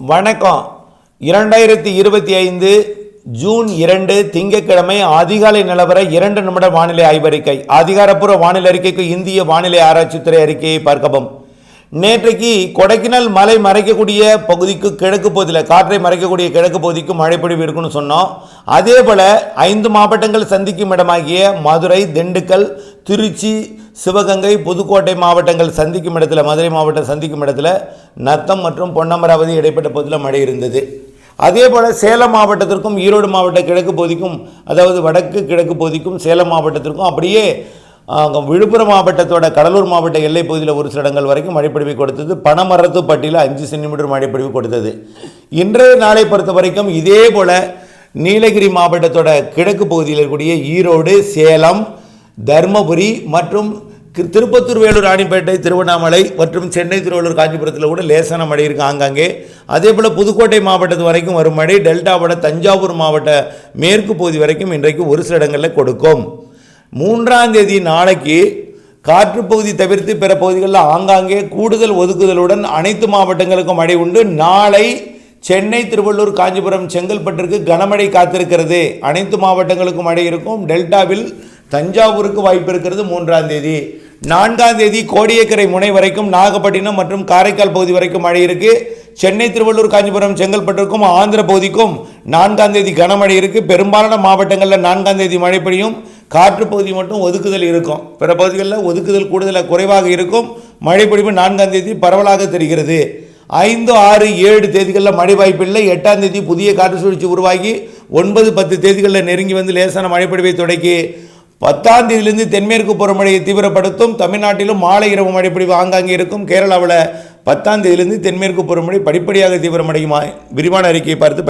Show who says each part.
Speaker 1: வணக்கம். இரண்டாயிரத்தி இருபத்தி ஐந்து ஜூன் இரண்டு திங்கட்கிழமை அதிகாலை நிலவர இரண்டு நிமிட வானிலை ஆய்வறிக்கை. அதிகாரப்பூர்வ வானிலை அறிக்கைக்கு இந்திய வானிலை ஆராய்ச்சித்துறை அறிக்கையை பார்க்கவும். நேற்றைக்கு கொடைக்கானல் மலை மறைக்கக்கூடிய பகுதிக்கு கிழக்கு பகுதியில் காற்றை மறைக்கக்கூடிய கிழக்கு பகுதிக்கு மழைப்பொழிவு இருக்குன்னு சொன்னோம். அதே போல் ஐந்து மாவட்டங்கள் சந்திக்கும் இடமாகிய மதுரை திண்டுக்கல் திருச்சி சிவகங்கை புதுக்கோட்டை மாவட்டங்கள் சந்திக்கும் இடத்துல மதுரை மாவட்டம் சந்திக்கும் இடத்துல நத்தம் மற்றும் பொன்னமராவதி இடைப்பட்ட பகுதியில் மழை இருந்தது. அதே போல் சேலம் மாவட்டத்திற்கும் ஈரோடு மாவட்ட கிழக்கு பகுதிக்கும் அதாவது வடக்கு கிழக்கு பகுதிக்கும் சேலம் மாவட்டத்திற்கும் அப்படியே விழுப்புரம் மாவட்டத்தோட கடலூர் மாவட்ட எல்லை பகுதியில் ஒரு சில இடங்கள் வரைக்கும் மழைப்பொழிவை கொடுத்தது. பனமரத்துப்பட்டியில் அஞ்சு சென்டிமீட்டர் மழைப்பொழிவு கொடுத்தது. இன்றைய நாளை பொறுத்த வரைக்கும் இதே போல் நீலகிரி மாவட்டத்தோட கிழக்கு பகுதியில் இருக்கக்கூடிய ஈரோடு சேலம் தர்மபுரி மற்றும் திருப்பத்தூர் வேலூர் ராணிப்பேட்டை திருவண்ணாமலை மற்றும் சென்னை திருவள்ளூர் காஞ்சிபுரத்தில் கூட லேசான மழை இருக்குது ஆங்காங்கே. அதே போல் புதுக்கோட்டை மாவட்டத்து வரைக்கும் வரும் மழை டெல்டாவோட தஞ்சாவூர் மாவட்ட மேற்கு பகுதி வரைக்கும் இன்றைக்கு ஒரு சில இடங்களில் கொடுக்கும். மூன்றாம் தேதி நாளைக்கு காற்று பகுதி தவிர்த்து பிற பகுதிகளில் ஆங்காங்கே கூடுதல் ஒதுக்குதலுடன் அனைத்து மாவட்டங்களுக்கும் மழை உண்டு. நாளை சென்னை திருவள்ளூர் காஞ்சிபுரம் செங்கல்பட்டிற்கு கனமழை காத்திருக்கிறது. அனைத்து மாவட்டங்களுக்கும் மழை இருக்கும். டெல்டாவில் தஞ்சாவூருக்கு வாய்ப்பு இருக்கிறது மூன்றாம் தேதி. நான்காம் தேதி கோடியக்கரை முனை வரைக்கும் நாகப்பட்டினம் மற்றும் காரைக்கால் பகுதி வரைக்கும் மழை இருக்கு. சென்னை திருவள்ளூர் காஞ்சிபுரம் செங்கல்பட்டிற்கும் ஆந்திர பகுதிக்கும் நான்காம் தேதி கனமழை இருக்கு. பெரும்பாலான மாவட்டங்களில் நான்காம் தேதி மழை பெய்யும். காற்று பகுதி மட்டும் ஒதுக்குதல் இருக்கும். பிற பகுதிகளில் ஒதுக்குதல் கூடுதலாக குறைவாக இருக்கும். மழை பொழிவு நான்காம் தேதி பரவலாக தெரிகிறது. ஐந்து ஆறு ஏழு தேதிகளில் மழை வாய்ப்பில்லை எட்டாம் தேதி புதிய காற்று சுழற்சி உருவாகி ஒன்பது பத்து தேதிகளில் நெருங்கி வந்து லேசான மழைப்பொழிவை தொடக்கி பத்தாம் தேதியிலிருந்து தென்மேற்கு பருவமழையை தீவிரப்படுத்தும் தமிழ்நாட்டிலும் மாலை இரவு மழைப்பொழிவு ஆங்காங்கே இருக்கும். கேரளாவில் பத்தாம் தேதியிலிருந்து தென்மேற்கு பருவமழை படிப்படியாக தீவிரமடையுமா விரிவான அறிக்கையை பார்த்து